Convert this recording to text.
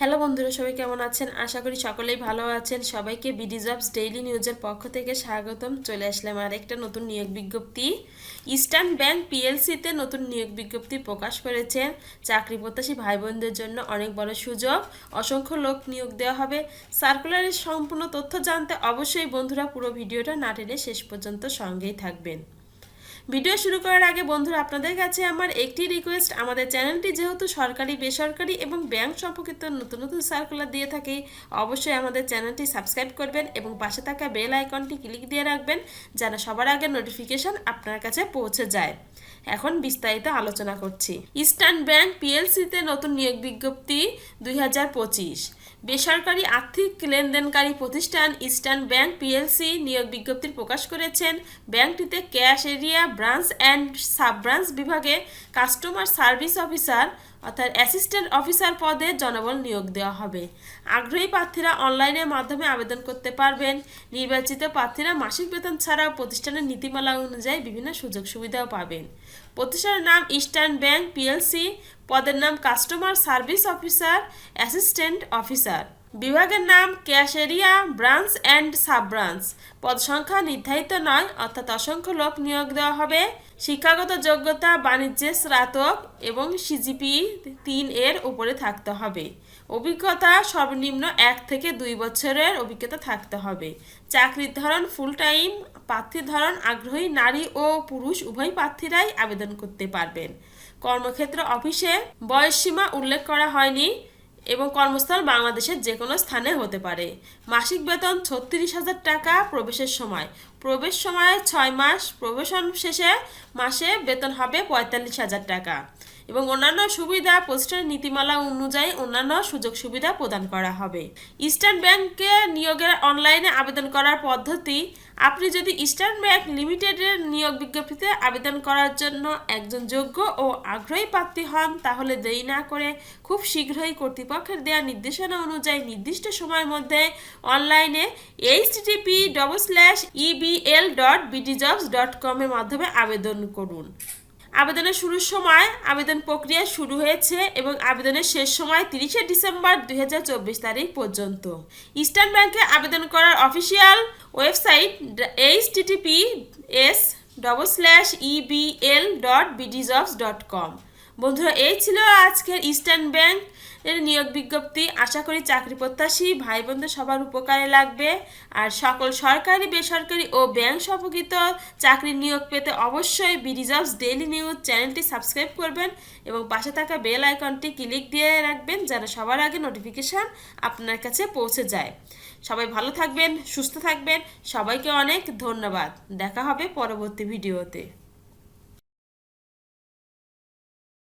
Hello বন্ধুরা, সবাই কেমন আছেন? আশা করি সকলেই ভালো আছেন। সবাইকে বিডি জবস ডেইলি নিউজের পক্ষ থেকে স্বাগতম। চলে আসলাম আর একটা নতুন নিয়োগ বিজ্ঞপ্তি। ইস্টার্ন ব্যাংক পিএলসিতে নতুন নিয়োগ বিজ্ঞপ্তি প্রকাশ করেছেন চাকরি প্রত্যাশী ভাই বোনদের জন্য অনেক বড় সুযোগ। অসংখ্য লোক নিয়োগ দেওয়া হবে। সার্কুলারের সম্পূর্ণ তথ্য জানতে অবশ্যই বন্ধুরা পুরো ভিডিওটা না টেনে শেষ পর্যন্ত সঙ্গেই থাকবেন। ভিডিও শুরু করার আগে বন্ধুরা, আপনাদের কাছে আমার একটি রিকোয়েস্ট আমাদের চ্যানেলটি যেহেতু সরকারি, বেসরকারি এবং ব্যাংক সম্পর্কিত নতুন নতুন সার্কুলার দিয়ে থাকে, অবশ্যই আমাদের চ্যানেলটি সাবস্ক্রাইব করবেন এবং পাশে থাকা বেল আইকনটি ক্লিক দিয়ে রাখবেন যেন সবার আগে নোটিফিকেশন আপনার কাছে পৌঁছে যায়। এখন বিস্তারিত আলোচনা করছি। ইস্টার্ন ব্যাংক পিএলসিতে নতুন নিয়োগ বিজ্ঞপ্তি দুই হাজার পঁচিশ। বেসরকারি আর্থিক লেনদেনকারী প্রতিষ্ঠান ইস্টার্ন ব্যাংক পিএলসি নিয়োগ বিজ্ঞপ্তি প্রকাশ করেছেন। ব্যাংকটিতে cash area, branch and sub branch বিভাগে কাস্টমার সার্ভিস অফিসার অর্থাৎ অ্যাসিস্ট্যান্ট অফিসার পদে জনবল নিয়োগ দেওয়া হবে। আগ্রহী প্রার্থীরা অনলাইনের মাধ্যমে আবেদন করতে পারবেন। নির্বাচিত প্রার্থীরা মাসিক বেতন ছাড়াও প্রতিষ্ঠানের নীতিমালা অনুযায়ী বিভিন্ন সুযোগ সুবিধাও পাবেন। প্রতিষ্ঠানের নাম ইস্টার্ন ব্যাংক পিএলসি পদের নাম customer service officer assistant officer বিভাগের নাম cash area branch and sub branch পদ সংখ্যা নির্ধারিত নয়, অর্থাৎ অসংখ্য লোক নিয়োগ দেওয়া হবে। শিক্ষাগত যোগ্যতা বাণিজ্যে স্নাতক এবং সিজিপি তিন এর উপরে থাকতে হবে। অভিজ্ঞতা সর্বনিম্ন এক থেকে দুই বছরের অভিজ্ঞতা থাকতে হবে। চাকরির ধরন ফুল টাইম প্রার্থীর ধরন আগ্রহী নারী ও পুরুষ, উভয় প্রার্থীরাই আবেদন করতে পারবেন। কর্মক্ষেত্র অফিসে বয়সসীমা উল্লেখ করা হয়নি। এবং কর্মস্থল বাংলাদেশের যে কোনো স্থানে হতে পারে। মাসিক বেতন ছত্রিশ হাজার টাকা প্রবেশের সময়। প্রবেশ সময়ে ছয় মাস, প্রবেশন শেষে মাসে বেতন হবে পঁয়তাল্লিশ হাজার টাকা। এবং অন্যান্য সুবিধা প্রতিষ্ঠানের নীতিমালা অনুযায়ী অন্যান্য সুযোগ সুবিধা প্রদান করা হবে। ইস্টার্ন ব্যাংকে নিয়োগের অনলাইনে আবেদন করার পদ্ধতি, আপনি যদি ইস্টার্ন ব্যাংক লিমিটেডের নিয়োগ বিজ্ঞপ্তিতে আবেদন করার জন্য একজন যোগ্য ও আগ্রহী প্রার্থী হন, তাহলে দেরি না করে খুব শীঘ্রই কর্তৃপক্ষের দেওয়া নির্দেশনা অনুযায়ী নির্দিষ্ট সময়ের মধ্যে অনলাইনে http double slash EBL dot bdjobs dot কমের মাধ্যমে আবেদন করুন। আবেদনের শুরুর সময় আবেদন প্রক্রিয়া শুরু হয়েছে এবং আবেদনের শেষ সময় তিরিশে ডিসেম্বর দুই হাজার চব্বিশ তারিখ পর্যন্ত। ইস্টার্ন ব্যাংকে আবেদন করার official website https double slash EBL dot bdjobs dot com. বন্ধুরা, এই ছিল আজকের ইস্টার্ন ব্যাংক এর নিয়োগ বিজ্ঞপ্তি। আশা করি চাকরি প্রত্যাশী ভাই বোনদের সবার উপকারে লাগবে। আর সকল সরকারি, বেসরকারি ও ব্যাংক সম্পর্কিত চাকরি নিয়োগ পেতে অবশ্যই বিডিজবস ডেইলি নিউজ চ্যানেলটি সাবস্ক্রাইব করবেন এবং পাশে থাকা বেল আইকনটি ক্লিক দিয়ে রাখবেন যেন সবার আগে নোটিফিকেশান আপনার কাছে পৌঁছে যায়। সবাই ভালো থাকবেন, সুস্থ থাকবেন। সবাইকে অনেক ধন্যবাদ। দেখা হবে পরবর্তী ভিডিওতে।